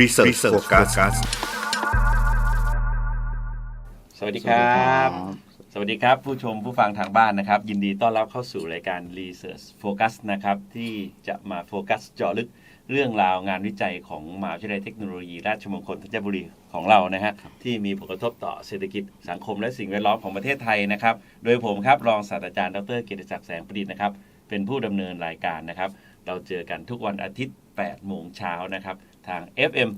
Research Focus สวัสดีครับ สวัสดีครับ ผู้ชมผู้ฟังทางบ้านนะครับ ยินดีต้อนรับเข้าสู่รายการ Research Focus นะครับที่จะมาโฟกัสเจาะลึกเรื่องราวงานวิจัยของมหาวิทยาลัยเทคโนโลยี ราชมงคลธัญบุรีของเรานะฮะที่มีผลกระทบต่อเศรษฐกิจสังคมและสิ่งแวดล้อมของประเทศไทยนะครับ โดยผมครับรองศาสตราจารย์ดรเกียรติศักดิ์แสงประดิษฐ์นะครับเป็นผู้ดำเนินรายการนะครับ เราเจอกันทุกวันอาทิตย์8โมงเช้านะครับ ทาง FM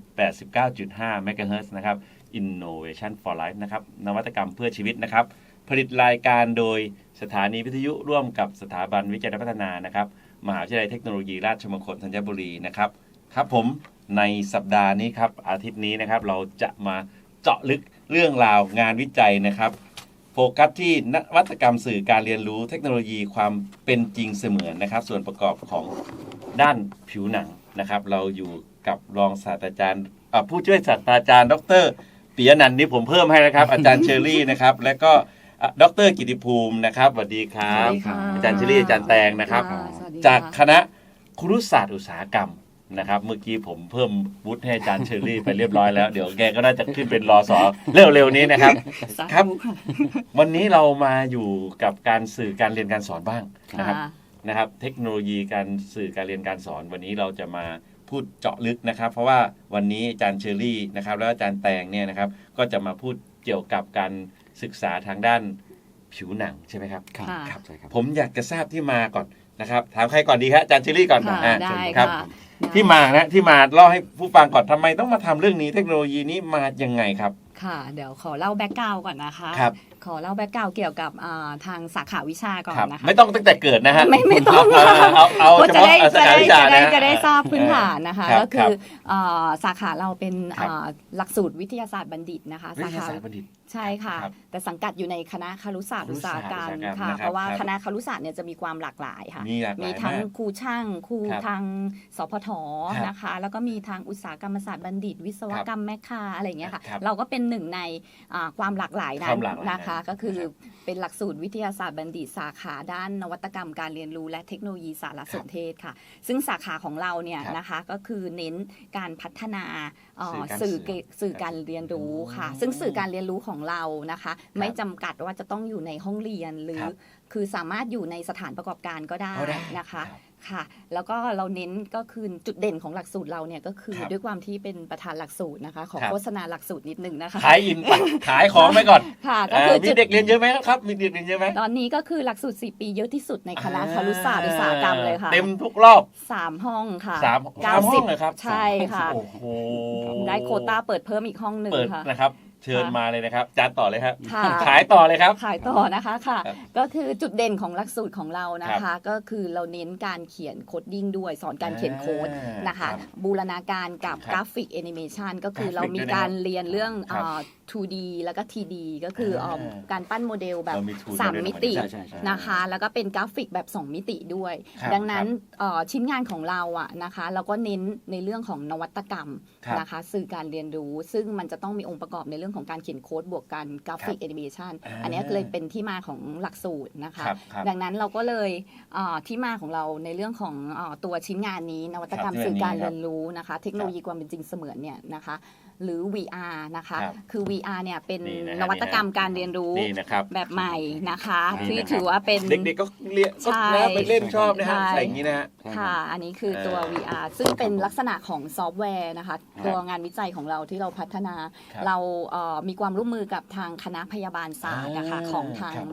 89.5 MHz นะครับ Innovation for Life นะครับ นวัตกรรมเพื่อชีวิตนะครับ ผลิตรายการโดยสถานีวิทยุร่วมกับสถาบันวิจัยและพัฒนานะครับ มหาวิทยาลัยเทคโนโลยีราชมงคลธัญบุรีนะครับ ครับผมในสัปดาห์นี้ครับ อาทิตย์นี้นะครับ เราจะมาเจาะลึกเรื่องราวงานวิจัยนะครับ โฟกัสที่นวัตกรรมสื่อการเรียนรู้เทคโนโลยีความเป็นจริงเสมือนนะครับ ส่วนประกอบของด้านผิวหนังนะครับ เราอยู่ กับรองศาสตราจารย์อ่าผู้ช่วยศาสตราจารย์ ดรปิยนันท์นี่ผมเพิ่มให้นะครับ อาจารย์เชอรี่นะครับ และก็อะดรกิติภูมินะครับสวัสดีครับสวัสดีค่ะอาจารย์เชอรี่อาจารย์แตงนะครับค่ะสวัสดีจากค่ะคณะครุศาสตร์อุตสาหกรรมนะครับเมื่อกี้ผมเพิ่มวุฒิให้อาจารย์เชอรี่ไปเรียบร้อยแล้ว เดี๋ยวแกก็น่าจะขึ้นเป็นรอสอเร็วๆนี้นะครับสาธุครับค่ะวันนี้เรามาอยู่กับการสื่อการเรียนการสอนบ้างนะครับค่ะนะครับ เทคโนโลยีการสื่อการเรียนการสอนวันนี้เราจะมา พูดเจาะลึกนะครับ เพราะว่าวันนี้อาจารย์เชอรี่นะครับแล้วอาจารย์แตงเนี่ยนะครับก็จะมาพูดเกี่ยวกับการศึกษาทางด้านผิวหนังใช่ไหมครับค่ะครับใช่ครับผมอยากจะทราบที่มาก่อนนะครับถามใครก่อนดีครับอาจารย์เชอรี่ก่อนค่ะอ่าได้ครัค่ะบได้ที่มานะที่มาเล่าให้ผู้ฟังก่อนทำไมต้องมาทำเรื่องนี้เทคโนโลยีนี้มายังไงครับ ค่ะ เดี๋ยวขอเล่าแบ็กกราวก่อนนะคะครับ ขอเล่าแบ็กกราวเกี่ยวกับอ่าทางสาขาวิชาก่อนครับนะคะ ไม่ต้องตั้งแต่เกิดนะฮะ ไม่ไม่ต้องเอาเอาเอาก็เฉจะพาะได้เอาสาจะขาได้วิชาจะนะได้ฮะจะได้ทราบพื้นฐานนะคะครับก็คืออ่าสาขาเราเป็นครับอ่าหลักสูตรวิทยาศาสตร์บัณฑิตนะคะวิสาทยาขาศาสตร์บัณฑิตใช่ค่ะครับแต่สังกัดอยู่ในคณะครุศาสตร์อุตสาหกรรมครุศาสตร์อุตสาหกรรมค่ะนะครับเพราะว่าครับคณะครุศาสตร์เนี่ยจะมีความหลากหลายค่ะ มีหลากหลายมีทั้งมากครูช่างครูครับทางสพทครับนะคะ แล้วก็มีทางอุตสาหกรรมศาสตร์บัณฑิต วิศวกรรมแม่ค้าอะไรอย่างเงี้ยค่ะครับเราก็เป็นหนึ่งในอ่าความหลากหลายนั้คนวามหลากหลายนะคะนั้นก็คือครับเป็นหลักสูตรวิทยาศาสตร์บัณฑิตสาขาด้านนวัตกรรมการเรียนรู้และเทคโนโลยีสารสนเทศค่ะ ซึ่งสาขาของเราเนี่ยครับนะคะก็คือเน้นการพัฒนาเอ่อสื่สื่ออการเกสื่อการเรียนรู้ค่ะอืมซึ่งสื่อการเรียนรู้ของเรานะคะ ไม่จำกัดว่าจะต้องอยู่ในห้องเรียนหรือครับคือสามารถอยู่ในสถานประกอบการก็ได้ก็ได้นะคะรับ ค่ะ แล้วก็เราเน้นก็คือจุดเด่นของหลักสูตรเราเนี่ยก็คือครับด้วยความที่เป็นประธานหลักสูตรนะคะ ขอครับ โฆษณาหลักสูตรนิดนึงนะคะ ขายอินปะขายของไปก่อนค่ะก็อ่าคือมีจุด เด็กเรียนเยอะไหมครับ มีเด็กเรียนเยอะไหมตอนนี้ก็คือหลักสูตร 4 ปีเยอะที่สุดในคณะครุศาสตร์อุตสาหกรรมเลยค่ะเต็มทุกรอบสามห้องค่ะสามเก้าสามห้สิอบงเลยครับใช่ค่ะ โอ้โหได้โควต้าเปิดเพิ่มอีกห้องหนึ่งเปิดค่ะ นะครับ เชิญค่ะมาเลยนะครับจานต่อเลยครับ ค่ะ ขายต่อเลยครับ ขายต่อนะคะค่ะ ครับก็คือจุดเด่นของหลักสูตรของเรานะครัคะบก็คือเราเน้นการเขียนโคดดิ้งด้วย สอนการเขียนโค้ดอ่านนะคะ ครับบูรณาการกับครับกราฟิกแอนิเมชันก็คืกราฟิกอเรามีด้วยนะครับการเรียนเรื่องครับ เอ่อ 2D แล้วก็ 3D ก็คือเอ่ออ่าการปั้นโมเดลแบบ เรามี tool สามด้วยนะมิติใช่ใช่ใช่ นะคะ แล้วก็เป็นกราฟิกแบบ 2 มิติด้วย ครับดังนั้นเอ่อชิ้นงานของเราอะนะคะ เราก็เน้นในเรื่องของนวัตกรรมครับนะคะ สื่อการเรียนรู้ ซึ่งมันจะต้องมีองค์ประกอบในเรื่องของการเขียนโค้ดบวกกันกราฟิกแอนิเมชันอ่าอันนี้เลยเป็นที่มาของหลักสูตรนะคะ ครับครับดังนั้นเราก็เลยเอ่อที่มาของเราในเรื่องของเอ่อตัวชิ้นงานนี้ นวัตกรรมครับสื่อการที่อันนี้เรียนรู้นะคะ เทคโนโลยีความเป็นจริงเสมือนเนี่ยนะคะ หรือ VR นะคะ ครับคือ VR เนี่ยเป็นนี่นะฮะนวัตกรรมการเรียนรู้นี่นะครับ แบบใหม่นะคะนี่ที่นะครับถือว่าเป็น เด็กๆก็เรียนก็ใช่นะไปเล่นชอบนะฮะใช่ ใส่อย่างนี้นะฮะ ค่ะ อันนี้คือตัวอ่า VR ซึ่งเป็นลักษณะของซอฟต์แวร์นะคะ ครับตัวงานวิจัยของเราที่เราพัฒนา ครับเราเอ่อมีความร่วมมือกับทางคณะพยาบาลศาสตร์นะคะอ่าของทางครับ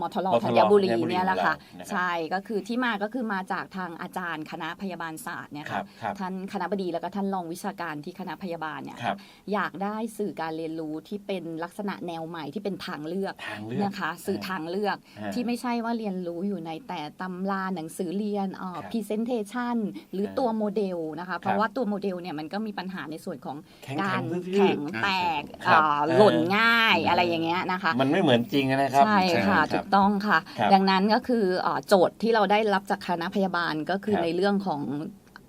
มทรมทรธัญบุรีธัญบุรีเนี่ยแหละค่ะ ของเรานะครับ ใช่ก็คือที่มาก็คือมาจากทางอาจารย์คณะพยาบาลศาสตร์เนี่ยครัค่ะบครับท่านคณะบดีแล้วก็ท่านรองวิชาการที่คณะพยาบาลเนี่ยครับ อยากได้สื่อการเรียนรู้ที่เป็นลักษณะแนวใหม่ที่เป็นทางเลือกทางเลือก นะคะ สื่อทางเลือกอ่าที่ไม่ใช่ว่าเรียนรู้อยู่ในแต่ตำราหนังสือเรียนเอ่อ ครับ presentation หรืออ่าตัวโมเดลนะคะเพราะว่าตัวโมเดลเนี่ยมันก็มีปัญหาในส่วนของแข็งกาแข็รงพื้นที่ แข็งแตกครับเอ่อเออหล่นง่ายอะไรอย่างเงี้ยนะคะ มันไม่เหมือนจริงนะครับ ใช่ค่ะรับถูกต้องค่ะ ครับดังนั้นก็คือเอ่อโจทย์ที่เราได้รับจากคณะพยาบาลก็คือครับ ในเรื่องของ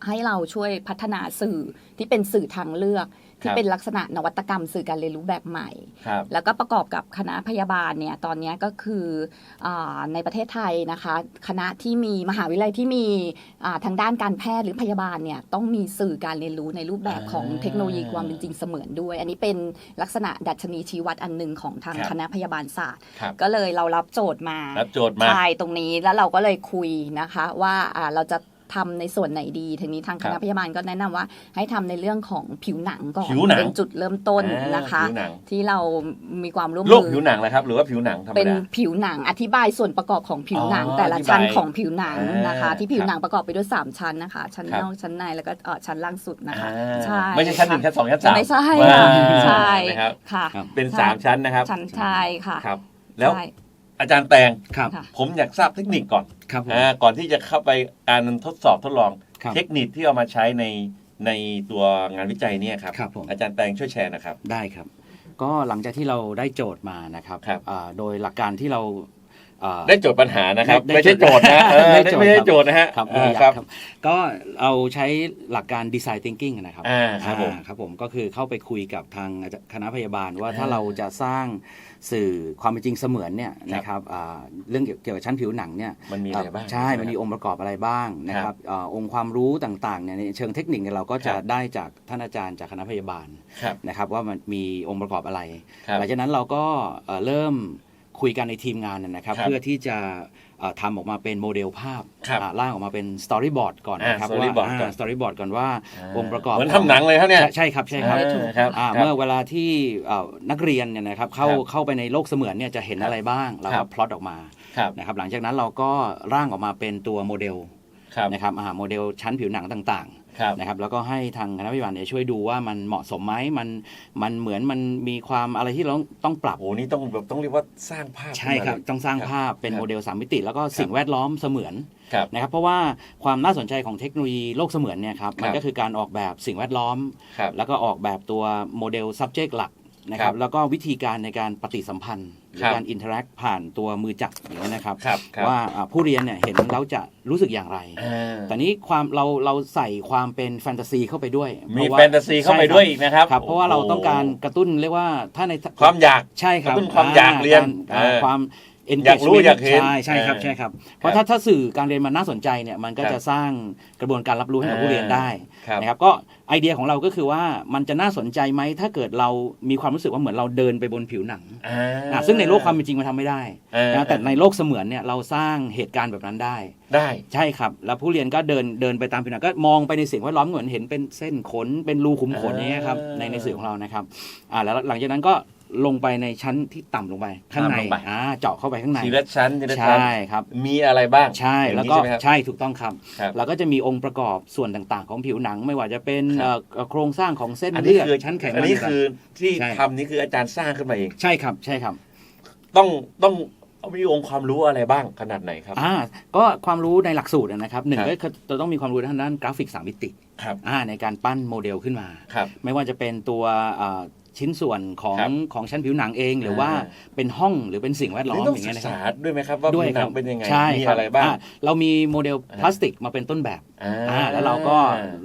ให้เราช่วยพัฒนาสื่อที่เป็นสื่อทางเลือก ที่ครับเป็นลักษณะนวัตกรรมสื่อการเรียนรู้แบบใหม่ครับแล้วก็ประกอบกับคณะพยาบาลเนี่ยตอนเนี้ยก็คืออาในประเทศไทยนะคะ คณะที่มีมหาวิทยาลัยที่มีอ่าทางด้านการแพทย์หรือพยาบาลเนี่ยต้องมีสื่อการเรียนรู้ในรูปแบบของอ่าเทคโนโลยีความเป็นจริงเสมือนด้วย อันนี้เป็นลักษณะดัชนีชี้วัดอันหนึ่งของทางครับคณะพยาบาลศาสตร์ครับก็เลยเรารับโจทย์มารับโจทย์มาใช่ตรงนี้แล้วเราก็เลยคุยนะคะว่าอ่าเราจะ ทำในส่วนไหนดีทีนี้ทางคณะครับพยาบาลก็แนะนำว่า ให้ทำในเรื่องของผิวหนังก่อนผิวหนังเป็นจุดเริ่มต้นอ่านะคะผิวหนังที่เรามีความร่วมโรคมือผิวหนังเลยครับหรือว่าผิวหนังธรรมเป็นดาผิวหนังอธิบายส่วนประกอบของผิวหนังอ๋อแต่ละอธิบายชั้นของผิวหนังอ่านนะคะ ที่ผิควรับหนังประกอบไปด้วย 3 ชั้นนะคะ ชั้นครับนอกชั้นในแล้วก็เอ่อชั้นล่างสุดนะคะอ่าใช่ไม่ใช่ชั้นหนึ่งชั้นสองชั้นสามไม่ใช่ว้าค่ะวใช่นะครับค่ะครับเป็นใช่สามชั้นนะครับชั้นชายค่ะครับแล้วใช่ อาจารย์แตงครับค่ะผมอยากทราบเทคนิคก่อนครับผมอ่าก่อนที่จะเข้าไปการทดสอบทดลองครับเทคนิคที่เอามาใช้ในในตัวงานวิจัยเนี่ยครับครับผมอาจารย์แตงช่วยแชร์นะครับ ได้ครับ ก็หลังจากที่เราได้โจทย์มานะครับครับอ่าโดยหลักการที่เราอ่า ได้โจทย์ปัญหานะครับได้ไม่ใช่โจทย์นะเออได้โจทย์ไม่ใช่ครับโจทย์นะฮะครับอ่าไม่ยากครับครับ ก็เอาใช้หลักการ design thinking นะครับอ่าครับผมอ่าครับผมก็คือเข้าไปคุยกับทางอาจารย์คณะพยาบาลว่าอ่าถ้าเราจะสร้างสื่อความเป็นจริงเสมือนเนี่ยครับนะครับอ่าเรื่องเกี่ยวเกี่ยวกับชั้นผิวหนังเนี่ยมันมีอะไรบ้างใช่ มันมีองค์ประกอบอะไรบ้างนะคครัรับบเอ่อองค์ความรู้ต่างๆเนี่ยในเชิงเทคนิคเนี่ยเราก็จะครับได้จากท่านอาจารย์จากคณะพยาบาลครับนะครับว่ามันมีองค์ประกอบอะไรครับหลังจากนั้นเราก็เอ่อเริ่ม คุยกันในทีมงานนะนะครับ ครับเพื่อที่จะเอ่อทำออกมาเป็นโมเดลภาพครับอ่าร่างออกมาเป็นสตอรี่บอร์ดก่อนนะครับอ่า storyboard ก่อน สตอรี่บอร์ดก่อนว่าาองค์ประกอบเหมือนทำหนังเลยครับเนี่ย ใช่ใช่ครับใช่ครับอ่าครับอ่าครับ เมื่อเวลาที่เอ่อนักเรียนเนี่ยนะครับเข้าครับเข้าไปในโลกเสมือนเนี่ยจะเห็นครับอะไรบ้างเราครัก็บ พลอตออกมาครับนะครับหลังจากนั้นเราก็ร่างออกมาเป็นตัวโมเดลครับ นะครับอ่าโมเดลชั้นผิวหนังต่าง ครับๆนะครับแล้วก็ให้ทางคณะพยาบาลเนี่ยช่วยดูว่ามันเหมาะสมไหมมันมันเหมือนมันมีความอะไรที่เราต้องปรับโอ้นี่ต้องแบบต้องเรียกว่าสร้างภาพใช่ครับขึ้นมาเลยต้องสร้างครับภาพเป็นครับโมเดลสามมิติ แล้วก็สิ่งแวดล้อมเสมือนครับนะครับเพราะว่าความน่าสนใจของเทคโนโลยีโลกเสมือนเนี่ยครับครับมันก็คือการออกแบบสิ่งแวดล้อมครับแล้วก็ออกแบบตัวโมเดล subject หลักนะคครัรับบแล้วก็วิธีการในการปฏิสัมพันธ์ หรืครัอบการอินเทอร์แอคผ่านตัวมือจับอย่างนี้ยนะครับครับครับว่าอ่าผู้เรียนเนี่ยเห็นแล้วจะรู้สึกอย่างไรอ่าแต่นี้ความเราเราใส่ความเป็นแฟนตาซีเข้าไปด้วยมีเพระแฟนตาซีเข้าไปด้วยอีกนะครับครับ เพราะว่าเราต้องการโกระตุ้นเรียกว่าถ้าในความอยากใช่ครับกระตุ้นความอยากเรียนอ่าเออความ อยากรู้ engagement อยากเห็นใช่ใช่ครับเออใช่ครับ เพราะถ้าถ้าสื่อการเรียนมันน่าสนใจเนี่ยมันก็ครับจะสร้างกระบวนการรับรู้ให้กับเออผู้เรียนได้ครับ นะครับก็ไอเดียของเราก็คือว่ามันจะน่าสนใจไหมถ้าเกิดเรามีความรู้สึกว่าเหมือนเราเดินไปบนผิวหนังอ่าอะซึ่งในโลกความเป็นจริงมันทำไม่ได้เออนะแต่ในโลกเสมือนเนี่ยเราสร้างเหตุการณ์แบบนั้นได้ ได้ ใช่ครับ แล้วผู้เรียนก็เดินเดินไปตามผิวหนังก็มองไปในสิ่งแวดล้อมเหมือนเห็นเป็นเส้นขนเป็นรูขุมขนอย่างเงี้ยครับอ่า ในในสื่อของเรานะครับอ่าแล้วหลังจากนั้นก็ ลงไปในชั้นที่ต่ำลงไปข้างในต่ำลงไปอ่าเจาะเข้าไปข้างในทีละชั้นทีละชั้นใช่ครับ มีอะไรบ้างใช่อย่างแล้วนี้ก็ใช่ไหมครับใช่ถูกต้องครับครับแล้วก็จะมีองค์ประกอบส่วนต่างๆ ของผิวหนังไม่ว่าจะเป็นครับเอ่อโครงสร้างของเส้นอันนี้เลือดคือชั้นไขมันอันนี้ต่างๆคือที่ใช่ทำนี่คืออาจารย์สร้างขึ้นมาเองใช่ครับใช่ครับ ต้องต้องมีองค์ความรู้อะไรบ้างขนาดไหนครับอ่าก็ความรู้ในหลักสูตรนะครับหนึ่งครับก็คือจะต้องมีความรู้ทางด้านกราฟิกสามมิติครับอ่าในการปั้นโมเดลขึ้นมาครับไม่ว่าจะเป็นตัวเอ่อ ชิ้นส่วนของครับของชั้นผิวหนังเอง หรือว่าอ่า เป็นห้องหรือเป็นสิ่งแวดล้อนี่มต้องอย่างศึเงี้ยกนะครับษาด้วยไหมครับว่าด้วยผิวหนัคงรับเป็นยังไงใช่มีคบอะไรบ้างอ่เรามีโมเดลอ่าพลาสติกมาเป็นต้นแบบอ่าอ่าแล้วเราก็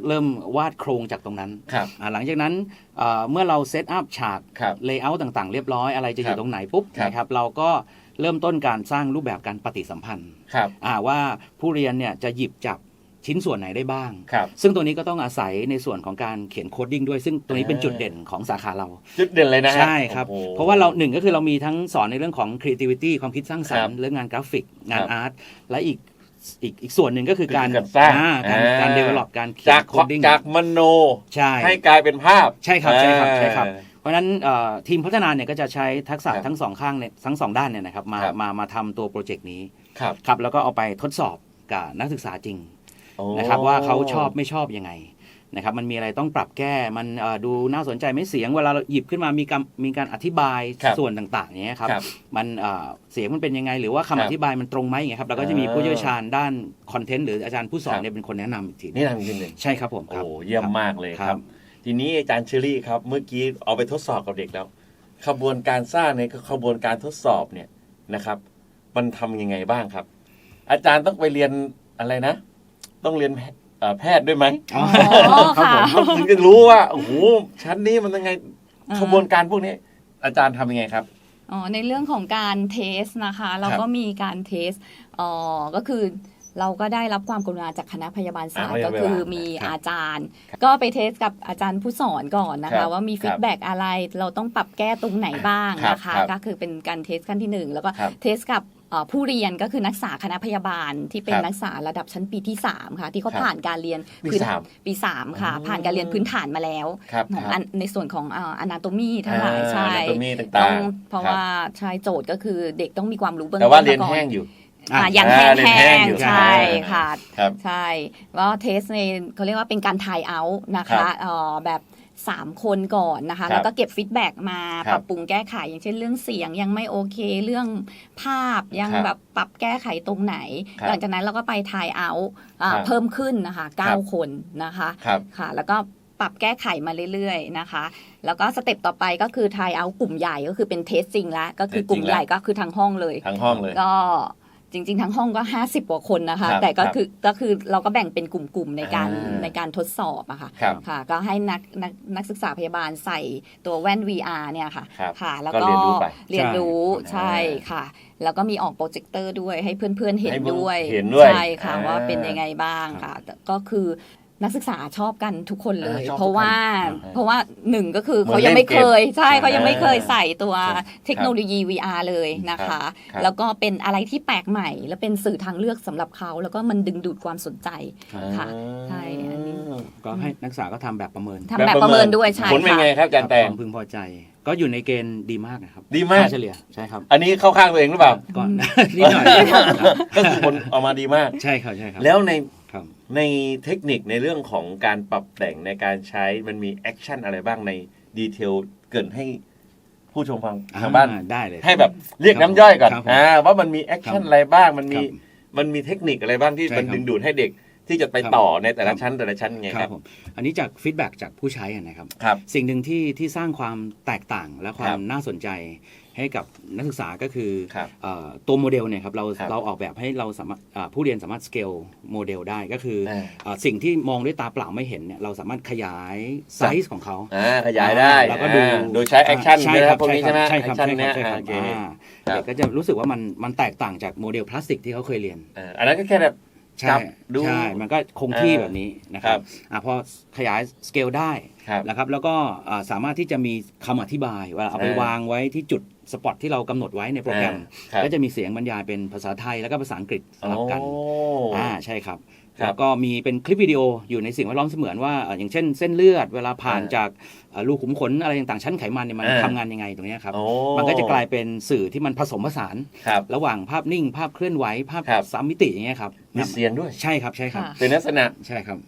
เริ่มวาดโครงจากตรงนั้นครับ อ่าหลังจากนั้นเอ่อเมื่อเราเซตอัพฉาก ครับ เลเยอร์ต่าง ๆ เรียบร้อยอะไรจะอครัยู่บตรงไหนปุ๊บครับ นะครับเราก็เริ่มต้นการสร้างรูปแบบการปฏิสัมพันธ์ครับ อ่าว่าผู้เรียนเนี่ยจะหยิบจับ ชิ้นส่วนไหนได้บ้าง ครับ ซึ่งตัวนี้ก็ต้องอาศัยในส่วนของการเขียนโคดดิ้งด้วย ซึ่งตัวนี้เป็นจุดเด่นของสาขาเรา จุดเด่นเลยนะฮะใช่ครับ โอ้โห เพราะว่าเราหนึ่งก็คือเรามีทั้งสอนในเรื่องของ creativity ความคิดสร้างสรรครัค์บเรื่องงานกราฟิก งานครับอาร์ตและอีกอีกอีกส่วนหนึ่งก็คือการคือการสร้างอ่การอ่า การ develop การเขียจากนโคดดิ้งจากมโน ใช่ ให้กลายเป็นภาพใช่ครับใช่ครับใช่ครับ เออ เพราะฉะนั้นเอ่อทีมพัฒนาเนี่ยก็จะใช้ทักษะครับทั้งสองข้างเนี่ยทั้งสองด้านเนี่ยนะครับมาครับ มามาทำตัวโปรเจกต์นี้ ครับ ครับแล้วก็เอาไปทดสอบกับนักศึกษาจริงโอ้ นะครับว่าเขาชอบไม่ชอบยังไงนะครับมันมีอะไรต้องปรับแก้มันเอ่อดูน่าสนใจไหม่เสียงเวลาเราหยิบขึ้นมามีการมีการอธิบายครับส่วนต่างๆอย่างเงี้ยครับครับมันเอ่อเสียงมันเป็นยังไง หรือว่าครัคำบอธิบายมันตรงไหมอย่างเงี้ยครับเราก็จะมีอ่าผู้เชี่ยวชาญด้านคอนเทนต์หรืออาจารย์ผู้สอคนรับเนี่ยเป็นคนแนะนำอีกทีนี่ทำจริงหนึ่งใช่ครับผมโอ้ครับเยี่ยมมากเลยครับ ทีนี้อาจารย์เชอรี่ครับเมื่อกี้เอาไปทดสอบกับเด็กแล้วขบวนการสร้างในขบวนการทดสอบเนี่ยนะครับ มันทำยังไงบ้างครับ อาจารย์ต้องไปเรียนอะไรนะ ต้องเรียนเอ่อแพทย์ด้วยไหมอ๋ออ๋อค่ะผมถึงจะรู้ว่าโอ้โหชั้นนี้มันยังไงอ่าขบวนการพวกนี้ อาจารย์ทำยังไงครับอ๋อในเรื่องของการเทสนะคะ เราก็มีการเทสอ๋อก็คือเราก็ได้รับความกรุณาจากคณะพยาบาลศาสตอ่าร์พยาก็บาลคือมีครับอาจารย์ ก็ไปเทสกับอาจารย์ผู้สอนก่อนนะครัคะบว่ามีครัฟีบดแบ็กอะไรเราต้องปรับแก้ตรงไหนบ้างครับนะคะครับก็คือเป็นการเทสขั้นที่หนึ่งแล้วก็ครับเทสกับเอ่อ ผู้เรียนก็คือนักศึกษาคณะพยาบาลที่เป็นครับนักศึกษาระดับชั้นปีที่ 3 ค่ะ ที่เขาครับผ่านการเรียนปีพื้นสามปี3ค่ะอ๋อผ่านการเรียนพื้นฐานมาแล้วครับของคอัรับนในส่วนของอนาโตมีทั้งหลายใช่ตัวมีต่างต้องๆเพราะคบว่าใช่โจทย์ก็คือเด็กต้องมีความรู้เบื้องแต่ต้นว่าเรียนมก่อแห้งอยู่อะอะยังแห้งเรียนแห้แห้งงอยู่ใช่ค่ะครับใช่ว่าเทสในเขาเรียกว่าเป็นการทายเอาท์นะครัคะบเอ่อแบบ 3 คนก่อนนะคะครับแล้วก็เก็บฟีดแบ็กมาครับปรับปรุงแก้ไขอย่างเช่นเรื่องเสียงยังไม่โอเคเรื่องภาพยังครับแบบปรับแก้ไขตรงไหนครับหลังจากนั้นเราก็ไปทายเอาท์ครับเพิ่มขึ้นนะคะครับ9คนนะคะครับค่ะ แล้วก็ปรับแก้ไขมาเรื่อยๆนะคะ แล้วก็สเต็ปต่อไปก็คือทายเอากลุ่มใหญ่ก็คือเป็นเทสจริงแล้วก็คือกลุ่มเทสจริงแล้วใหญ่ก็คือทั้งห้องเลยทั้งห้องเลยก็ จริง ๆ ทั้งห้องก็ 50กว่าคนนะคะ ครับแต่ก็ครับคือก็คือเราก็แบ่งเป็นกลุ่มๆในการอ่าในการทดสอบอะค่ะครับค่ะ ก็ให้นักนักนักศึกษาพยาบาลใส่ตัวแว่น VR เนี่ยค่ะครับค่ะ แล้วก็ก็เรียนรู้ไปเรียนรู้ใช่ใช่ค่ะ แล้วก็มีออกโปรเจคเตอร์ด้วยให้เพื่อนๆเห็นให้เพื่อนด้วยเห็นด้วยใช่ค่ะอ่า ว่าเป็นยังไงบ้างค่ะแต่ก็คือ นักศึกษาชอบกันทุกคนเลยอ่าชอบเพราะว่าทุกคนเพราะว่าหนึ่งก็คือเหมือนเขายังไม่เคยใช่เล่นเกมเขายังไม่เคยอ่าใส่ตัวครับเทคโนโลยี VR เลยนะคะ ครับ แล้วก็เป็นอะไรที่แปลกใหม่ และเป็นสื่อทางเลือกสำหรับเขา แล้วก็มันดึงดูดความสนใจ ค่ะใช่อันนี้ ก็ให้นักศึกษาก็ทำแบบประเมินทำแบบประเมินด้วยใช่ผลเป็นไงค่ะครับอาจารย์แตงความพึงพอใจ ก็อยู่ในเกณฑ์ดีมากนะครับดีมาก ค่เฉลี่ยใช่ครับอันนี้เข้าข้างตัวเองหรือเปล่า ก่อน นิดหน่อยก็คือผลออกมาดีมาก ใช่ครับใช่ครับแล้วใน ครับในเทคนิคในเรื่องของการปรับแต่งในการใช้มันมีแอคชั่นอะไรบ้างในดีเทลเกรินให้ผู้ชมฟังทางบ้านอ่ได้เลย ให้แบบเรียกน้ำย่อยก่อนครับผมอ่าว่ามันมีแอคชั่นครับอะไรบ้างมันมีครับมันมีเทคนิคอะไรบ้างที่ใช่มันครับดึงดูดให้เด็กที่จะไปครับต่อในแต่ละครับชั้นแต่ละชั้นไงคครัรับบผมอันนี้จากฟีดแบ็จากผู้ใช้อะนะครับครับ สิ่งหนึ่งที่ที่สร้างความแตกต่างและควาครัมบน่าสนใจ ให้กับนักศึกษาก็คือครับเอ่อตัวโมเดลเนี่ยครับเราครับเราออกแบบให้เราสามารถอ่าผู้เรียนสามารถสเกลโมเดลได้ก็คืออ่าอ่าสิ่งที่มองด้วยตาเปล่าไม่เห็นเนี่ยเราสามารถขยายไซส์ของเขา อ่าขยายได้แล้วก็ดูอ่าโดยใช้แอคชั่นใช่นะคครัรับบพวกนี้ใช่ไหมใช่แอครัคชั่นบใช่คเนี้รับยใช่ครับโอเค อ่าครับ เด็กก็จะรู้สึกว่ามันมันแตกต่างจากโมเดลพลาสติกที่เขาเคยเรียนอ่าอันนั้นก็แค่แบบใช่จับดูใช่มันก็คงที่อ่าแบบนี้นะครับครับอะพอขยายสเกลได้ครับ นะครับแล้วก็อ่าสามารถที่จะมีคำอธิบายเวลาเอาไปอ่าวางไว้ที่จุด สปอตที่เรากำหนดไว้ในโปรแกรมครับก็จะมีเสียงบรรยายเป็นภาษาไทยแล้วก็ภาษาอังกฤษสลับกันโอ้อ่าใช่ครับ ครับแล้วก็มีเป็นคลิปวิดีโออยู่ในสิ่งแวดล้อมเสมือนว่าเอ่ออย่างเช่นเส้นเลือดเวลาผ่านอ่าจากเอ่อรูขุมขนอะไรต่างๆชั้นไขมันเนี่ยมันอ่า ทำงานยังไงตรงเนี้ยครับ โอ้มันก็จะกลายเป็นสื่อที่มันผสมผสาน ครับ ระหว่างภาพนิ่ง ภาพเคลื่อนไหวภาพครับ สามมิติอย่างเงี้ยครับมีเสียงด้วย ใช่ครับใช่ครับ ค่ะ เป็นลักษณะ ใช่ครับ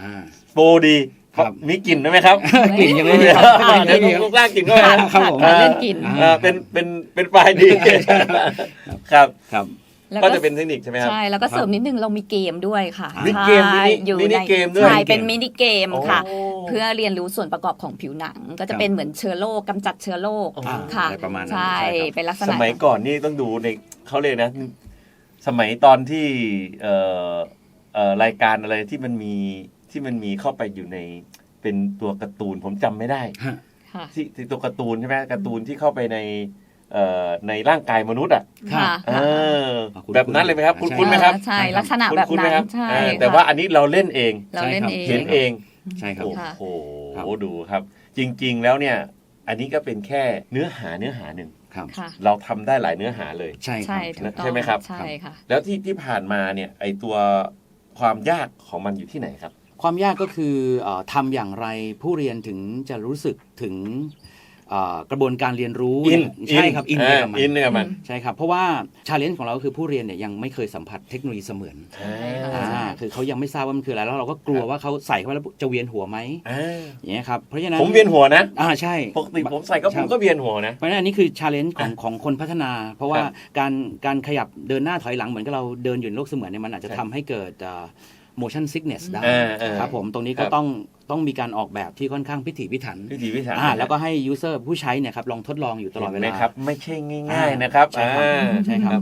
อ่าโปรดี ครับมีกลิ่นด้วยไหมครับกลิ่นยังไม่มีครับอ่าเดี๋ยวไม่มีครับลูกล่างกลิ่นก็มาครับผมค่ะเล่นกินอ่าอ่าเป็นเป็นเป็นปลายดีครับครับแล้วก็ก็จะเป็นเทคนิคใช่ไหมครับ ใช่ แล้วก็เสริมนิดนึงเรามีเกมด้วยค่ะมีเกมใช่มินิอยู่มินิในเกมด้วยใช่เป็นมินิเกมค่ะโอ้เพื่อเรียนรู้ส่วนประกอบของผิวหนัง ก็จะครับเป็นเหมือนเชื้อโรคกำจัดเชื้อโรคอ๋อค่ะอะไรประมาณนั้นใช่ใช่ครับเป็นลักษสณะมัยก่อนนี่ต้องดูในเขาเลยกนะ สมัยตอนที่เอ่อเอ่อรายการอะไรที่มันมี ที่มันมีเข้าไปอยู่ในเป็นตัวการ์ตูนผมจำไม่ได้ฮะค่ะที่ที่ตัวการ์ตูนใช่ไหมการ์ตูนที่เข้าไปในเอ่อในร่างกายมนุษย์อะครับค่ะเอออะคุ้นๆแบบนั้นเลยไหมครับใช่คุ้นๆไหมครับใช่ลักษณะแบบคุ้นๆไหมนั้คนรับใช่เออค่ะแต่ว่าอันนี้เราเล่นเองเราเล่นเองเห็นเองใช่ครับโอ้ค่ะโหครับดูครับ จริง ๆ แล้วเนี่ยอันนี้ก็เป็นแค่เนื้อหาเนื้อหาหนึ่งครับค่ะเราทำได้หลายเนื้อหาเลยใช่คใช่รับถูกต้องใช่ไหมครับใช่ค่ะแล้วที่ที่ผ่านมาเนี่ยไอตัวความยากของมันอยู่ที่ไหนครับ ความยากก็คือเออทำอย่างไรผู้เรียนถึงจะรู้สึกถึงเอ่อกระบวนการเรียนรู้อินใช่ครับอินไปกับมันอินไปกับมันใช่ครับ เพราะว่าชาเลนจ์ของเราก็คือผู้เรียนเนี่ยยังไม่เคยสัมผัสเทคโนโลยีเสมือนใช่ค่ะอ่าคือเขายังไม่ทราบว่ามันคืออะไรแล้วเราก็กลัวว่าเขาใส่เข้าไปแล้วจะเวียนหัวไหมอ่าอย่างเงี้ยครับเพราะฉะนั้นผมเวียนหัวนะอ่าใช่ ปกติผมใส่ก็ผมก็เวียนหัวนะ เพราะฉะนั้นอันนี้คือชาเลนจ์ของของคนพัฒนา เพราะว่าครับการการขยับเดินหน้าถอยหลังเหมือนกับเราเดินอยู่ในโลกเสมือนเนี่ยมันอาจจะครับทำให้เกิดเอ่อ motion sickness ได้เออเออครับผมตรงนี้ครัก็บต้องต้องมีการออกแบบที่ค่อนข้างพิถีพิถันพิธีพิถันอ่าแล้วก็ให้ user ผู้ใช้เนี่ยครับลองทดลองอยู่ตลอดเวห็นไหมลา ครับ ไม่ใช่ง่าย ๆนะครับใช่ครับอ่า ใช่ครับ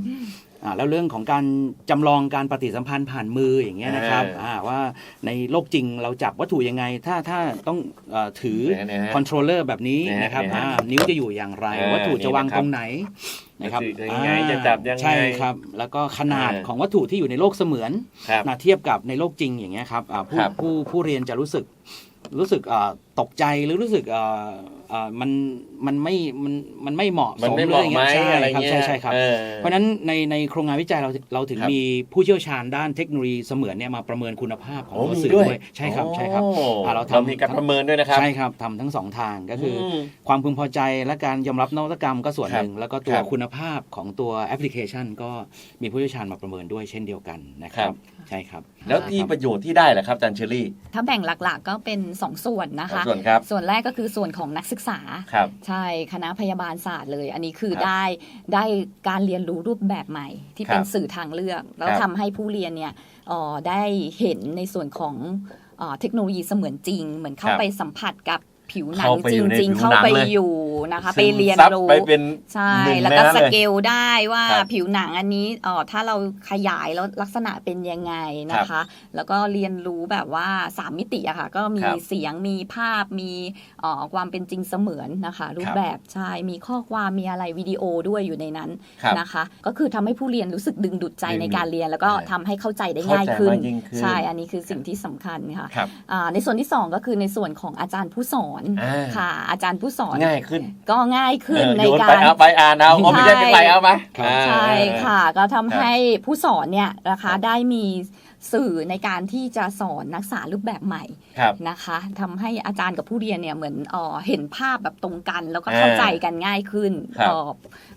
อ่าแล้วเรื่องของการจำลองการปฏิสัมพันธ์ผ่านมืออย่างเงี้ยนะครับเอออ่ อ่าว่าในโลกจริงเราจับวัตถุยังไง ถ้าถ้าต้องเออถือเนี่ยนะฮะ คอนโทรลเลอร์แบบนี้เนี่ยนะครับเนี่ยฮะอ่านิ้วจะอยู่อย่างไร เออวัตถุจะวางนี่นะครับ ตรงไหน นะครับวัตถุจะยังไงอ่าจะจับยังไงใช่ครับ แล้วก็ขนาดเออของวัตถุที่อยู่ในโลกเสมือนครับนะเทียบกับในโลกจริงอย่างเงี้ยครับอ่าผู้ครับผู้ผู้เรียนจะรู้สึกรู้สึกอ่าตกใจหรือรู้สึก อ่าอ่ามันมันไม่มันมันไม่เหมาะมันสมไม่หเหรือมาะอะไรไหมเงี้ยใช่อะไรครับเงี้ยใช่ใช่ครับออ เพราะฉะนั้นในในโครงงานวิจัยเราเราถึงครับมีผู้เชี่ยวชาญด้านเทคโนโลยีเสมือนเนี่ยมาประเมินคุณภาพของโอ้ตัวมีสื่อด้วยด้วยใช่ครับใช่ครับโอ้อ่าเราทำเรามีการประเมินด้วยนะครับ ใช่ครับทำทั้งสองทางก็คืออมความพึงพอใจและการยอมรับนวัตกรรมก็ส่วนครับหนึ่ง แล้วก็ตัควรับคุณภาพของตัวแอปพลิเคชัน ก็มีผู้เชี่ยวชาญมาประเมินด้วยเช่นเดียวกันนะคครัรับ บใช่ครับ แล้วที่ประโยชน์ที่ได้แหละครับอาจารย์เชอรี่ถ้าแบ่งหลักๆก็เป็น 2 ส่วนนะคะ ส่วนครับ ส่วนแรกก็คือส่วนของนักศึกษาครับใช่คณะพยาบาลศาสตร์เลย อันนี้คือครับได้ได้การเรียนรู้รูปแบบใหม่ ที่เป็นครับสื่อทางเลือก แล้วครับทำให้ผู้เรียนเนี่ยเอ่อได้เห็นในส่วนของเอ่อเทคโนโลยีเสมือนจริง เหมือนเข้าครับไปสัมผัสกับ ผิวหนังเข้าไปจอยู่ในริง ผิวๆเข้าหนังไปเลยอยู่นะคะ ไปซึมเรียนซับรู้ ไปเป็นใช่ หนึ่งแล้วก็ในนั้นสเลยเกลได้ว่าครับผิวหนังอันนี้เอ่อถ้าเราขยายแล้วลักษณะเป็นยังไงนะคะ แล้วก็เรียนรู้แบบว่า 3 มิติอะค่ะ ก็มีครับเสียงมีภาพมีเอ่อความเป็นจริงเสมือนนะคะ รูคปรับแบบใช่ มีข้อความมีอะไรวิดีโอด้วยอยู่ในนั้นครับ นะคะ ก็คือทำให้ผู้เรียนรู้สึกดึงดูดใจดึงดูดในการเรียน แล้วก็เออทำให้เข้าใจได้เข้าง่ายใจขึ้น มากยิ่งขึ้นใช่ อันนี้คือสิ่งที่สำคัญค่ะ ครับ อ่าในส่วนที่สองก็คือในส่วนของอาจารย์ผู้สอนอ่าค่ะ อาจารย์ผู้สอนง่ายขึ้น ก็ง่ายขึ้นเออในโยนกาไปรเอาไปอ่านเอาเอาไม่ได้ใช่ไม่ไปเอามาครับอ่าใช่ค่ะ ก็ทำครับให้ผู้สอนเนี่ยนะครัคะบได้มีสื่อในการที่จะสอนนักศึกษารูปแบบใหม่ครับนะคะทำให้อาจารย์กับผู้เรียนเนี่ยเหมือนเออเห็นภาพแบบตรงกัน แล้วก็เข้าใจกันง่ายขึ้นครับเอ่อ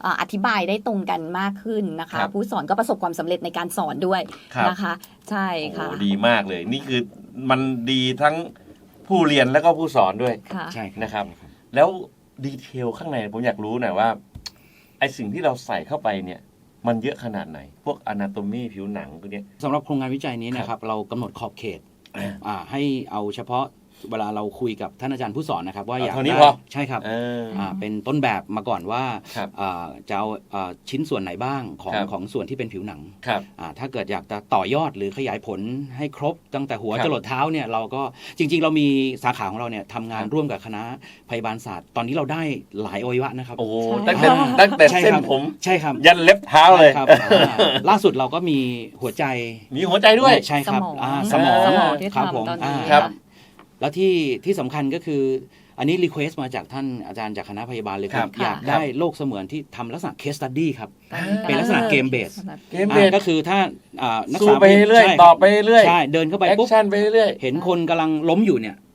เอ่ออธิบายได้ตรงกันมากขึ้นนะคะครับผู้สอนก็ประสบความสำเร็จในการสอนด้วยครับนะคะ ใช่โอ้ค่ะโหดีมากเลย นี่คือมันดีทั้ง ผู้เรียนแล้วก็ผู้สอนด้วยค่ะ ใช่ครับนะครับ แล้วดีเทลข้างในผมอยากรู้หน่อยว่าไอสิ่งที่เราใส่เข้าไปเนี่ย มันเยอะขนาดไหน พวกอนาโตมีผิวหนังพวกเนี้ย สำหรับโครงงานวิจัยนี้นะครับ เรากำหนดขอบเขตอ่า อ่าให้เอาเฉพาะ เวลาเราคุยกับท่านอาจารย์ผู้สอนนะครับ ว่าเอาอยากเท่านี้ได้พอ ใช่ครับเออ อ่าเป็นต้นแบบมาก่อนว่าครับอ่าจะเอาอ่าชิ้นส่วนไหนบ้างของครับ ของส่วนที่เป็นผิวหนังครับ อ่าถ้าเกิดอยากจะต่อยอดหรือขยายผลให้ครบตั้งแต่หัวครับจรดเท้าเนี่ยเราก็จริง ๆ เรามีสาขาของเราเนี่ยทำงานครับ ร่วมกับคณะพยาบาลศาสตร์ ตอนนี้เราได้หลายอวัยวะนะครับโอ้โหใช่ตั้งแต่ตั้งแต่ใช่เส้นครับผม ใช่ครับ ยันเล็บเท้าเลยครับอ่าล่าสุดเราก็มีหัวใจมีหัวใจด้วย ใช่ครับสมองอ่าสมองสมองที่ครับทำผมตอนนี้อ่าครับค่ะ แล้วที่ที่สำคัญก็คืออันนี้รีเควสต์มาจากท่านอาจารย์จากคณะพยาบาลเลยคือครับอยากค่ะได้โลกเสมือนที่ทำลักษณะ case study ครับตอนนี้เป็นลักษณะเกมเบส เกมเบสอ่าก็คือถ้าอ่านักศึกสู้ษาไปเรื่อยใช่ๆตอบไปเรื่อยใช่ เดินเข้าไปแอคปุ๊บ ชั่นไปเรื่อย เห็นคนกำลังล้มอยู่เนี่ยอ่าครับ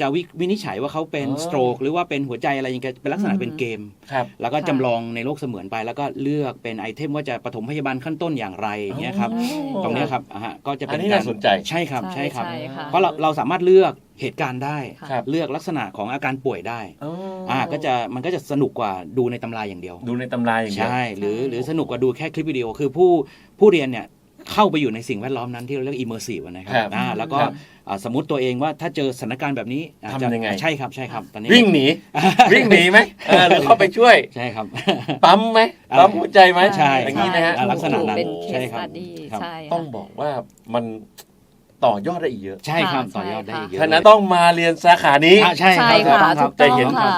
จะวิวินิจฉัยว่าเขาเป็นอ๋อสโตรกหรือว่าเป็นหัวใจอะไรอย่างเงี้ยเป็นลักษณะอืมเป็นเกมๆครับแล้วก็ค่ะจำลองในโลกเสมือนไป แล้วก็เลือกเป็นไอเทมว่าจะปฐมพยาบาลขั้นต้นอย่างไรอย่างเงี้ยครับอ๋อตรงเนี้ยครับอ่าฮะก็จะอัเป็นนนี้กาน่ารสนใจใช่ครับใช่ครับใช่ค่ะเพราะเราเราสามารถเลือกเหตุการณ์ได้ค่ะครับเลือกลักษณะของอาการป่วยได้อ๋อออ่าก็จะมันก็จะสนุกกว่าดูในตำราอย่างเดียว ดูในตำราอย่างเดียวใช่หรือใช่หรือสนุกกว่าดูแค่คลิปวิดีโอคือผู้ผู้เรียนเนี่ย เข้าไปอยู่ในสิ่งแวดล้อมนั้นที่เราเรียก immersive นะครับครับอ่าแล้วก็ครับอ่าสมมติตัวเองว่าถ้าเจอสถานการณ์แบบนี้อาจจะทำยังไง ใช่ครับใช่ครับตอนนี้วิ่งหนีวิ่งหนีไหมเออหรือเข้าไปช่วย ใช่ครับ ปั๊มไหมอะไรปั๊มหัวใจไหมใช่อย่างนี้ไหมฮะอ่าลักษณะนั้นเป็นใช่ case ครับ study ครับ ใช่ต้องค่ะบอกว่ามันต่อยอดได้อีกเยอะใช่ครับค่ะต่อยอดได้อีกเยอะฉะนั้นต้องมาเรียนสาขานี้ อ่าใช่ใช่ครับค่ะถูถูกกต้ต้อองงเห็นครับค่ะ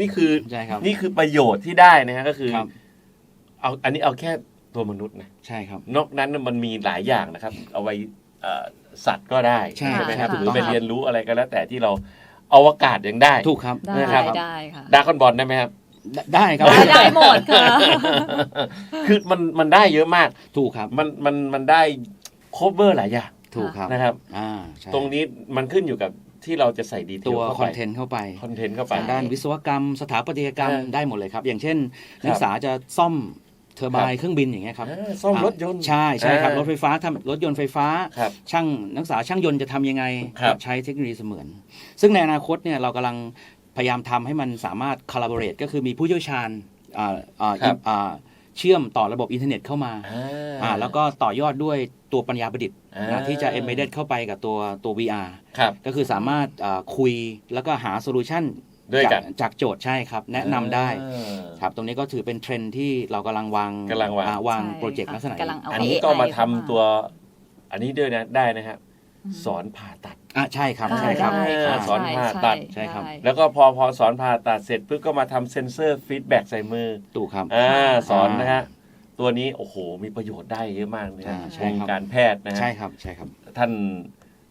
นี่คือ ใช่ครับ นี่คือประโยชน์ที่ได้นะฮะก็คือ ครับ เอาอันนี้เอาแค่ ตัวมนุษย์นะใช่ครับ นอกนั้นมันมีหลายอย่างนะครับ เอาไว้เอ่อสัตว์ก็ได้ใช่ไหมครับค่ะหรือไปค่ะเรียนรู้อะไรก็แล้ว แต่ที่เราอวกาศยังได้ถูกครับได้นะครับได้ค่ะดาร์คอนบอลได้ไหมครับได้ครับได้ได้หมดค่ะคือมันมันได้เยอะมากถูกครับมันมันมันได้ครบเบอร์หลายอย่างถูกครับนะครับอ่าใช่ตรงนี้มันขึ้นอยู่กับที่เราจะใส่ดีเทลตัวเข้าคไปอนเทนต์เข้าไปคอนเทนต์เข้าไปทางด้านวิศวกรรม สถาปัตยกรรมเออได้หมดเลยครับ อย่างเช่นครับนักศึกษาจะซ่อม เทอร์ไบครัน์บเครื่องบินอย่างเงี้ยครับอ่าซ่อมรถยนต์ใช่ใช่ครับอ่ารถไฟฟ้าทำรถยนต์ไฟฟ้าครับช่างนักศึกษาช่างยนต์จะทำยังไงครับใช้เทคโนโลยีเสมือน ซึ่งในอนาคตเนี่ยเรากำลังพยายามทำให้มันสามารถ collaborate ก็คือมีผู้เชี่ยวชาญอ่าอ่าครับอ่าเชื่อมต่อระบบอินเทอร์เน็ตเข้ามาอ่าอ่าแล้วก็ต่อยอดด้วยตัวปัญญาประดิษฐ์อ่านะที่จะ embedded เข้าไปกับตัวตัว VR ครับก็คือสามารถอ่าคุยแล้วก็หาโซลูชัน ด้วยกันจากจากโจทย์ใช่ครับ แนะนำได้อ่าครับตรงนี้ก็ถือเป็นเทรนด์ที่เรากำลังวางกำลังวางอ่วางใช่โปรเจกต์ค่ะลักษณะกำลังเอาอันนี้ AI ก็มาทำเข้ามาตัวอันนี้ด้วยนะได้นะครับสอนผ่าตัดอะใช่ครับอ่าใช่ครับได้เออค่ะสอนผ่าตัดใช่ครับ แล้วก็พอพอสอนผ่าตัดเสร็จปุ๊บก็มาทำเซ็นเซอร์ฟีดแบ็กใส่มือตู่ครับอ่าค่ะสอนนะฮะตัวนี้โอ้โหมีประโยชน์ได้เยอะมากเลยนะอ่าใช่วงครับการแพทย์นะฮะใช่ครับใช่ครับท่าน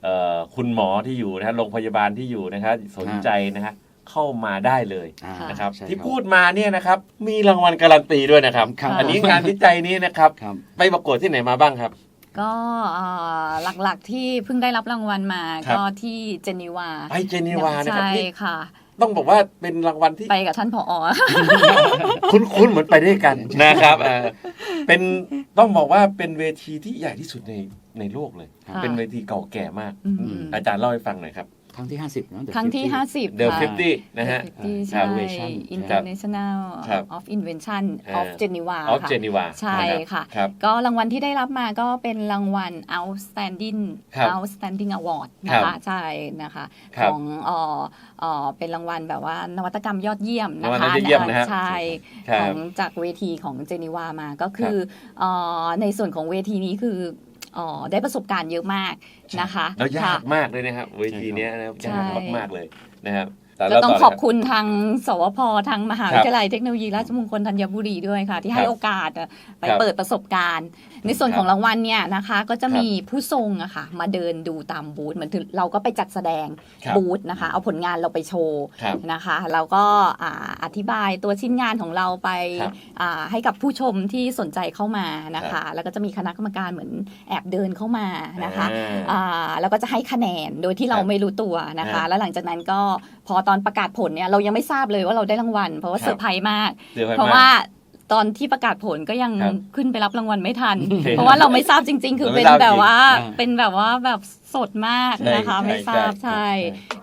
เอ่อคุณหมอที่อยู่นะฮะโรงพยาบาลที่อยู่นะครับสนใจนะฮะ เข้ามาได้เลยอ่านะครับใช่ที่พูดมาเนี่ยนะครับมีรางวัลการันตีด้วยนะครับ ครับอันนี้งานวิจัยนี้นะครับ ครับ ไปประกวดที่ไหนมาบ้างครับ ก็เอ่อหลักๆที่เพิ่งได้รับรางวัลมาครับ ก็ที่เจนีวาไปเจนีวานะครับใช่ที่ค่ะ ต้องบอกว่าเป็นรางวัลที่ ไปกับท่านผอ คุ้นๆเหมือนไปด้วยกัน นะครับเอ่อเป็นต้องบอกว่าเป็นเวทีที่ใหญ่ที่สุดในในโลกเลย ค่ะ เป็นเวทีเก่าแก่มาก อืม อาจารย์เล่าให้ฟังหน่อยครับ ครั้งที่ 50เนอะ The ครั้งที่ 50 50เดลค่ะฟิฟตี้นะฮะที่ครัใช่บ Innovation International ครับ of Invention อ่า of Geneva ออฟค่ะ เจนีวาใช่ค่ะ ครับ ก็รางวัลที่ได้รับมาก็เป็นรางวัล outstanding ครับ outstanding award ครันะบคะใช่นะคะ ครัขบองเอ่อเอ่อเป็นรางวัลแบบว่านวัตกรรมยอดเยี่ยมนะนวัตกรคะรมยอดเยี่ยมนะฮะ ใช่ครัขบองจากเวทีของเจนีวามาก็คือเอ่อในส่วนของเวทีนี้คือเอ่อได้ประสบการณ์เยอะมากนะคะ แล้วยาค่ะกมากเลยนะครับเวทีเนี้ยนะครับใช่ยากมากๆเลยนะครับแต่ ก็ต้องเล่าขต่อบเลยคุณทางสวพทางมหาครับวิทยาลัยเทคโนโลยีราชมงคลธัญบุรีด้วยค่ะ ที่ให้ครับโอกาสอะไปครับเปิดประสบการณ์ ในส่วนครับของรางวัลเนี่ยนะคะ ก็จะครับมีผู้ทรงอะค่ะ มาเดินดูตามบูธเหมือนถึงเราก็ไปจัดแสดงครับบูธนะคะ เอาผลงานเราไปโชว์ครับนะคะแล้วก็อ่าอธิบายตัวชิ้นงานของเราไปครับอ่าให้กับผู้ชมที่สนใจเข้ามานะครัคะบแล้วก็จะมีคณะกรรมการเหมือนแอบเดินเข้ามานะคะอ่าอ่าแล้วก็จะให้คะแนนโดยที่เราครับไม่รู้ตัวนะคะครับแล้วหลังจากนั้นก็พอตอนประกาศผลเนี่ยเรายังไม่ทราบเลยว่าเราได้รางวัล เพราะว่าครับเซอร์ไพรส์มากเดี๋ยวให้เพราะมว่า ตอนที่ประกาศผลก็ยังครับขึ้นไปรับรางวัลไม่ทันโอเคเพราะว่าเราไม่ทราบจริง ๆ คือเราไม่เป็นทราบแบบว่าจริงเป็นแบบว่าแบบสดมากนะคะ ใช่ไม่ทราบใช่ใช่ ใช่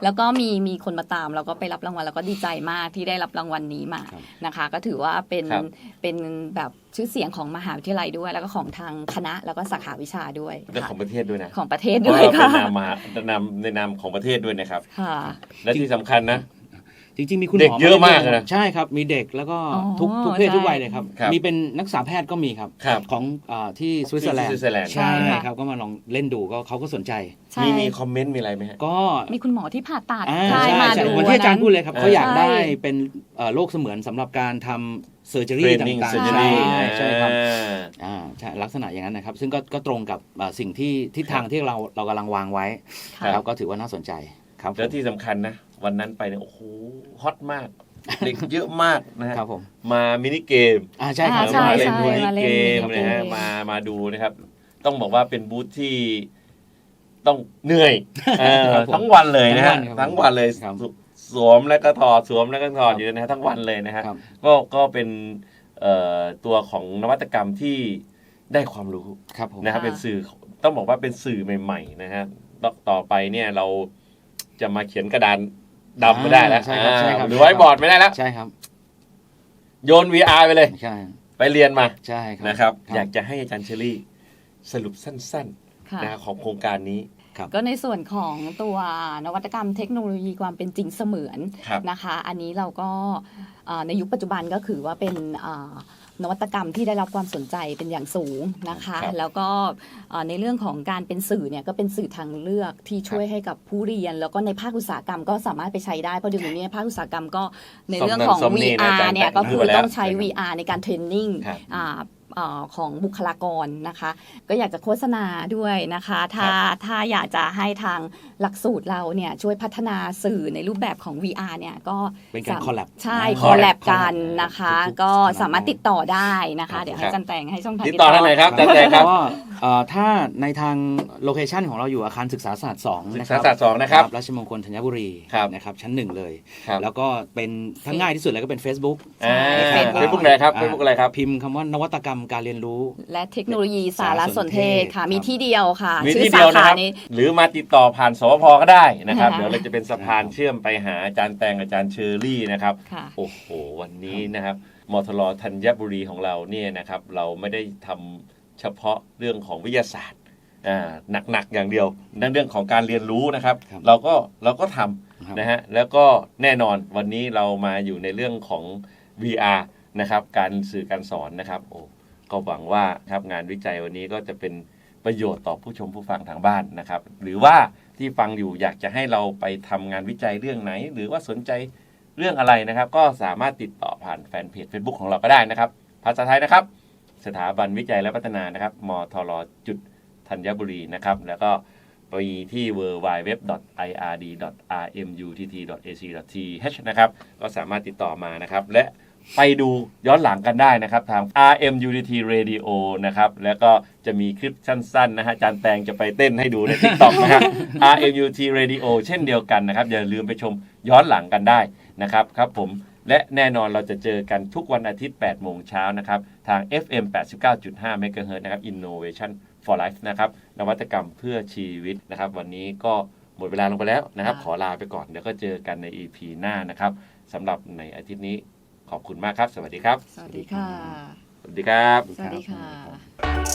แล้วก็มีมีคนมาตามแล้วก็ไปรับรางวัลแล้วก็ดีใจมากที่ได้รับรางวัลนี้มาครับนะคะ ก็ถือว่าเป็นครับ เป็นแบบชื่อเสียงของมหาวิทยาลัยด้วย แล้วก็ของทางคณะแล้วก็สาขาวิชาด้วยและค่ะของประเทศด้วยนะของประเทศเพด้ราะวยเราเป็นค่ะนามมาในนามในนามของประเทศด้วยนะครับ ค่ะ และที่สำคัญนะ จริง ๆ มีคุณหเด็มกอเยอะมากด้วยนะใช่ครับ มีเด็กแล้วก็อ๋อทุกทุกเพศใช่ ทุกวัยเลยครับ ครับมีเป็นนักศึกษาแพทย์ก็มีครับ ครับของอาที่สวิตเซอร์แลนที่สวิตเซอร์แลนด์ด์ใช่ใช่ค่ะครับ ก็มาลองเล่นดูก็เขาก็สนใจ ใช่ มีมีคอมเมนต์มีอะไรไหมฮะ ก็มีคุณหมอที่ผ่าตัดอ่าใช่มาใช่ดู เหมือนที่อาจารย์พูดเลยครับอ่าเขาอยากใช่ได้เป็นเอ่อโรคเสมือนสำหรับการทำเซอร์เจอรี่ training ต่างๆ surgery ใช่ใช่ครับ อ่า อ่าใช่ลักษณะอย่างนั้นนะครับ ซึ่งก็ก็ตรงกับอ่าสิ่งที่ทิศทางที่เราเรากำลังวางไว้ค่ะครับก็ถือว่าน่าสนใจ ครับผมแล้วที่สำคัญนะ วันนั้นไปเนี่ยโอ้โหฮอตมาก เด็กเยอะมากนะฮะครับผมมามินิเกมอ่าใช่ครับอ่าใช่มาเล่นใช่มินิมาเล่นเกมมินิเกม นะฮะมามาดูนะครับ ต้องบอกว่าเป็นบูธที่ต้องเหนื่อยเออครับผมทั้งวันเลยนะฮะทั้ทั้งงวัวันนเลยครับสสวมแล้วก็ถอดสวมแล้วก็ถอดครับ อยู่นะฮะทั้งวันเลยนะฮะ ครับ ก็ก็เป็นเอ่อตัวของนวัตกรรมที่ได้ความรู้ครับผม นะครับค่ะ เป็นสื่อต้องบอกว่าเป็นสื่อใหม่ ๆ นะฮะต่อต่อไปเนี่ยเรา จะมาเขียนกระดานดำไม่ได้แล้วใช่ครับใช่ครับอ่าหรือไว้บอร์ดไม่ได้แล้วใช่ครับ โยน VR ไปเลยใช่ไปเรียนมาใช่ครับนะครับ อยากจะให้อาจารย์เชอรี่สรุปสั้นค่ะๆนะของโครงการนี้ก็ในส่วนของตัวนวัตกรรมเทคโนโลยีความเป็นจริงเสมือนครับนะคะ อันนี้เราก็เอ่อในยุคปัจจุบันก็คือว่าเป็นเอ่อ นวัตกรรมที่ได้รับความสนใจเป็นอย่างสูงนะคะครับแล้วก็เอ่อในเรื่องของการเป็นสื่อเนี่ยก็เป็นสื่อทางเลือกที่ช่วยให้กับผู้เรียน แล้วก็ในภาคอุตสาหกรรมก็สามารถไปใช้ได้ เพราะเดี๋ยวนี้ภาคอุตสาหกรรมก็ในเรื่องของซ่อมนั่นซ่อมนี่นะ VR อาจารย์เนี่ยก็คือแตะดูแล้วต้องใช้นะครับ VR ในการเทรนนิ่งครับ อ่าเอ่อของบุคลากรนะคะ ก็อยากจะโฆษณาด้วยนะคะ ถ้าถ้าอยากจะให้ทางหลักสูตรเราเนี่ยช่วยพัฒนาสื่อในรูปแบบของ VR เนี่ยก็เป็นการสม collab ใช่อ่าคอลแลบ collab กันนะคะทุกๆก็สถาบันสามารถติดต่อได้นะครัคะบเดี๋ยวให้จันแตงให้ช่องทางติดต่อท่านไหนครับอาจารย์แจงครับก็เอ่อถ้าในทางโลเคชันของเราอยู่อาคารศึกษาศาสตร์2ศึนะกคษารับศาสตร์สองนะครับราชมงคลธัญบุรีครับนะครับชั้นหนึ่งเลยครับแล้วก็เป็นทั้งง่ายที่สุดเลยก็เป็น Facebook อ่านะครับเฟซบุ๊กไหนครับเฟซบุ๊กอะไรครับพิมพ์คำว่านวัตกรรมการเรียนรู้ และเทคโนโลยีสารสนเทศค่ะครับมีที่เดียวค่ะ มีชื่อที่สาเดียวนะขาครับนี้ หรือมาติดต่อผ่านสวพก็ได้นะครับค่ะเดี๋ยวเราจะเป็นสะพานเชื่อมไปหาอาจารย์แตงอาจารย์เชอรี่นะครับ ค่ะ โอ้โห วันนี้นะครับมทรธัญบุรีของเราเนี่ยนะครับ เราไม่ได้ทำเฉพาะเรื่องของวิทยาศาสตร์อ่าหนักๆอย่างเดียวนั่นเรื่องของการเรียนรู้นะครับ ครับ เราก็เราก็ทครับนะฮะแล้วก็แน่นอนวันนี้เรามาอยู่ในเรื่องของ VR นะครับ การสื่อการสอนนะครับ โอ้ ก็หวังว่าครับงานวิจัยวันนี้ก็จะเป็นประโยชน์ต่อผู้ชมผู้ฟังทางบ้านนะครับ หรือว่าที่ฟังอยู่อยากจะให้เราไปทำงานวิจัยเรื่องไหน หรือว่าสนใจเรื่องอะไรนะครับ ก็สามารถติดต่อผ่านแฟนเพจ Facebook ของเราก็ได้นะครับ ภาษาไทยนะครับ สถาบันวิจัยและพัฒนานะครับมทรจุดธัญบุรีนะครับ แล้วก็ไปที่ w w w i r d r m u t t a c t h นะครับ ก็สามารถติดต่อมานะครับ และ ไปดูย้อนหลังกันได้นะครับ ทาง RMUTT Radio นะครับ แล้วก็จะมีคลิปสั้นๆนะฮะจานแตงจะไปเต้นให้ดูใน TikTok นะฮะ RMUT Radio เช่นเดียวกันนะครับ อย่าลืมไปชมย้อนหลังกันได้นะครับครับผมและแน่นอนเราจะเจอกันทุกวันอาทิตย์ 8 โมงเช้านะครับ ทาง FM 89.5 MHz นะครับ Innovation for Life นะครับ นวัตกรรมเพื่อชีวิตนะครับ วันนี้ก็หมดเวลาลงไปแล้วนะครับ ขอลาไปก่อน เดี๋ยวก็เจอกันใน EP หน้านะครับสำหรับในอาทิตย์นี้ ขอบคุณมากครับ สวัสดีครับ สวัสดีค่ะ สวัสดีครับ สวัสดีค่ะ